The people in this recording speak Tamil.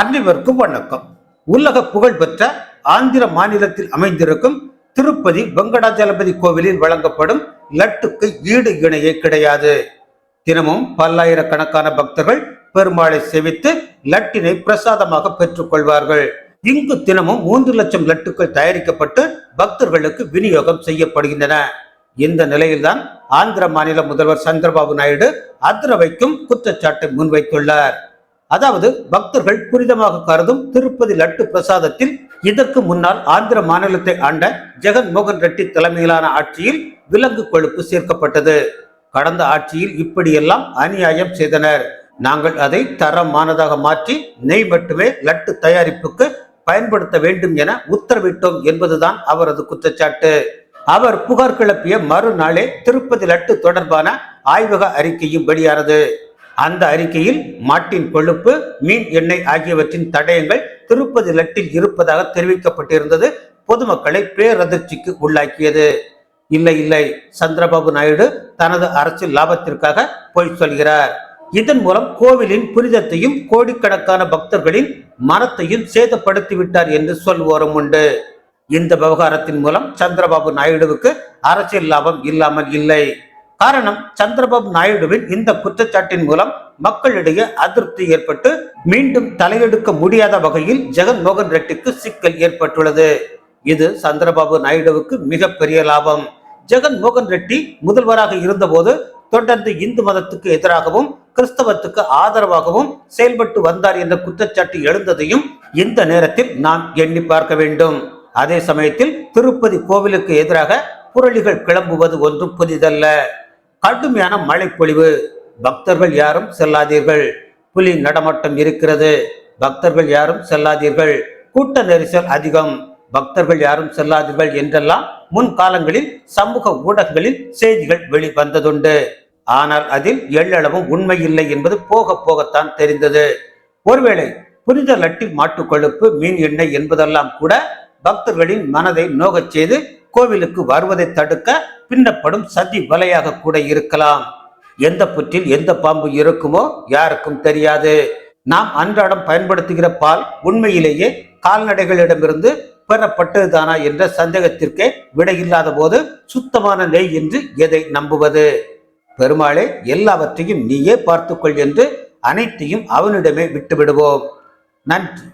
அனைவருக்கும் வணக்கம். உலக புகழ்பெற்ற ஆந்திர மாநிலத்தில் அமைந்திருக்கும் திருப்பதி வெங்கடாஜலபதி கோவிலில் வழங்கப்படும் லட்டுக்கு ஈடு இணையே கிடையாது. தினமும் பல்லாயிரக்கணக்கான பக்தர்கள் பெருமாளை சேவித்து லட்டினை பிரசாதமாக பெற்றுக் கொள்வார்கள். இங்கு தினமும் மூன்று லட்சம் லட்டுக்கள் தயாரிக்கப்பட்டு பக்தர்களுக்கு விநியோகம் செய்யப்படுகின்றன. இந்த நிலையில்தான் ஆந்திர மாநில முதல்வர் சந்திரபாபு நாயுடு அதிரவைக்கும் குற்றச்சாட்டை முன்வைத்துள்ளார். அதாவது பக்தர்கள் புனிதமாக கருதும் திருப்பதி லட்டு பிரசாதத்தில் இதற்கு முன்னால் ஆந்திர மாநிலத்தை ஆண்ட ஜெகன் மோகன் ரெட்டி தலைமையிலான ஆட்சியில் விலங்கு கொழுப்பு சேர்க்கப்பட்டது. கடந்த ஆட்சியில் இப்படியெல்லாம் அநியாயம் செய்தனர். நாங்கள் அதை தரமானதாக மாற்றி நெய் மட்டுமே லட்டு தயாரிப்புக்கு பயன்படுத்த வேண்டும் என உத்தரவிட்டோம் என்பதுதான் அவரது குற்றச்சாட்டு. அவர் புகார் கிளப்பிய மறுநாளே திருப்பதி லட்டு தொடர்பான ஆய்வக அறிக்கையும் வெளியானது. அந்த அறிக்கையில் மாட்டின் கொழுப்பு மீன் எண்ணெய் ஆகியவற்றின் தடயங்கள் திருப்பதி லட்டில் இருப்பதாக தெரிவிக்கப்பட்டிருந்தது. பொதுமக்களை பேரதிர்ச்சிக்கு உள்ளாக்கியது. இல்லை இல்லை சந்திரபாபு நாயுடு தனது அரசியல் லாபத்திற்காக பொய் சொல்கிறார். இதன் மூலம் கோவிலின் புனிதத்தையும் கோடிக்கணக்கான பக்தர்களின் மனத்தையும் சேதப்படுத்தி விட்டார் என்று சொல்வோரும் உண்டு இந்த விவகாரத்தின் மூலம் சந்திரபாபு நாயுடுவுக்கு அரசியல் லாபம் இல்லாமல் இல்லை. காரணம் சந்திரபாபு நாயுடுவின் இந்த குற்றச்சாட்டின் மூலம் மக்களிடையே அதிருப்தி ஏற்பட்டு மீண்டும் தலையெடுக்க முடியாத வகையில் ஜெகன் மோகன் ரெட்டிக்கு சிக்கல் ஏற்பட்டுள்ளது. இது சந்திரபாபு நாயுடுவுக்கு மிகப்பெரிய லாபம். ஜெகன் மோகன் ரெட்டி முதல்வராக இருந்தபோது தொடர்ந்து இந்து மதத்துக்கு எதிராகவும் கிறிஸ்தவத்துக்கு ஆதரவாகவும் செயல்பட்டு வந்தார் என்ற குற்றச்சாட்டு எழுந்ததையும் இந்த நேரத்தில் நாம் எண்ணி பார்க்க வேண்டும். அதே சமயத்தில் திருப்பதி கோவிலுக்கு எதிராக புரளிகள் கிளம்புவது ஒன்றும் புதிதல்ல. கடுமையான மழைப்பொழிவு. பக்தர்கள் யாரும் செல்லாதீர்கள். புலி நடமாட்டம் இருக்கிறது. பக்தர்கள் யாரும் செல்லாதீர்கள். கூட்ட நெரிசல் அதிகம். பக்தர்கள் யாரும் செல்லாதீர்கள் என்றெல்லாம் முன் காலங்களில் சமூக ஊடகங்களில் செய்திகள் வெளிவந்ததுண்டு. ஆனால் அதில் எள்ளளவும் உண்மை இல்லை என்பது போக போகத்தான் தெரிந்தது. ஒருவேளை புனித லட்டில் மாட்டுக் கொழுப்பு மீன் எண்ணெய் என்பதெல்லாம் கூட பக்தர்களின் மனதை நோகச் செய்து கோவிலுக்கு வருவதை தடுக்க பின்னப்படும் சதி வலையாக கூட இருக்கலாம். எந்த புற்றில் எந்த பாம்பு இருக்குமோ யாருக்கும் தெரியாது. நாம் அன்றாடம் பயன்படுத்துகிற பால் உண்மையிலேயே கால்நடைகளிடமிருந்து பெறப்பட்டதுதானா என்ற சந்தேகத்திற்கே விடையில்லாத போது சுத்தமான நெய் என்று எதை நம்புவது? பெருமாளே எல்லாவற்றையும் நீயே பார்த்துக்கொள் என்று அனைத்தையும் அவனிடமே விட்டுவிடுவோம். நன்றி.